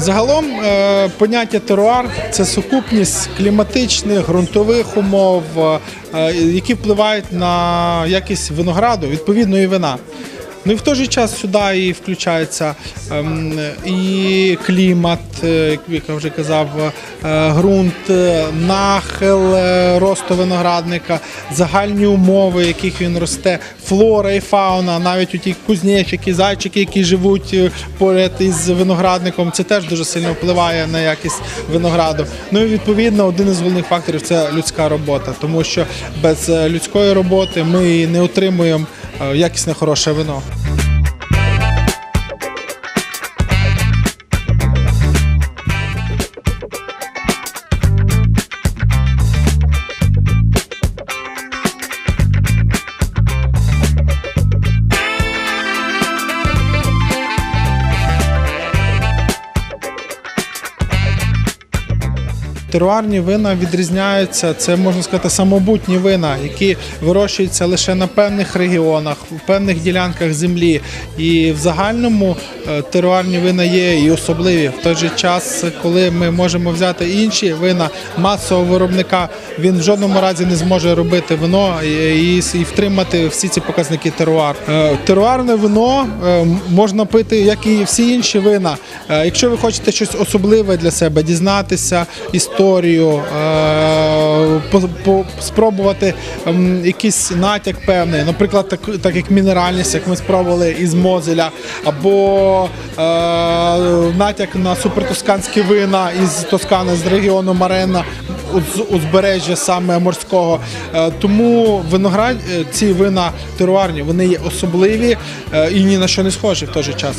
Загалом е, поняття теруар це сукупність кліматичних ґрунтових умов, е, які впливають на якість винограду, відповідно і вина. Ну і в той же час сюди і включається ем, і клімат, е, як я вже казав, е, ґрунт, е, нахил росту виноградника, загальні умови, в яких він росте, флора і фауна, навіть у ті кузнечики, зайчики, які живуть поряд із виноградником, це теж дуже сильно впливає на якість винограду. Ну і відповідно один із головних факторів це людська робота, тому що без людської роботи ми не отримуємо якісне хороше вино. Теруарні вина відрізняються, це можна сказати самобутні вина, які вирощуються лише на певних регіонах, в певних ділянках землі. І в загальному е, теруарні вина є і особливі. В той же час, коли ми можемо взяти інші вина масового виробника, він в жодному разі не зможе робити вино і, втримати всі ці показники теруар. Е, Теруарне вино е, можна пити, як і всі інші вина. Якщо ви хочете щось особливе для себе, дізнатися історію, е, по- по- спробувати ем, якийсь натяк певний, наприклад, так, так як мінеральність, як ми спробували із Мозеля, або е, натяк на супертосканські вина із Тоскани, з регіону Марена, з узбережжя саме морського. Е, Тому виноград, е, ці вина теруарні, вони є особливі е, і ні на що не схожі в той же час.